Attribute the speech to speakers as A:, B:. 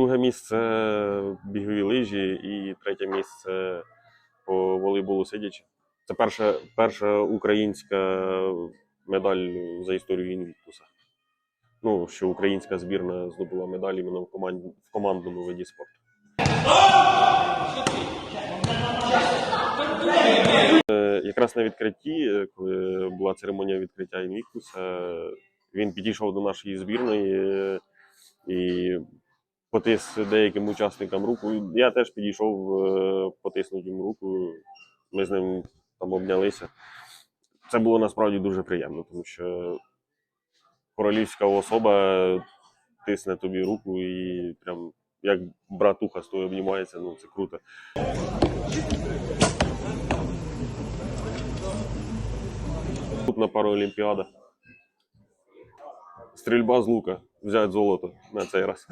A: друге місце бігові лижі і третє місце по волейболу сидячи. Це перша перша українська медаль за історію інвіктуса. Ну, що українська збірна здобула медаль іменно в команд... в командному виді спорту. Е, якраз на відкритті, е, коли була церемонія відкриття інвіктуса, він підійшов до нашої збірної е, і потис деяким учасникам руку. Я теж підійшов, е, потиснув їм руку. Ми з ним там обнялися. Це було насправді дуже приємно, тому що королівська особа тисне тобі руку і прям як братуха з тобою обнімається, ну це круто. Тут на Паралімпіада. Стрільба з лука. Взять золото на цей раз.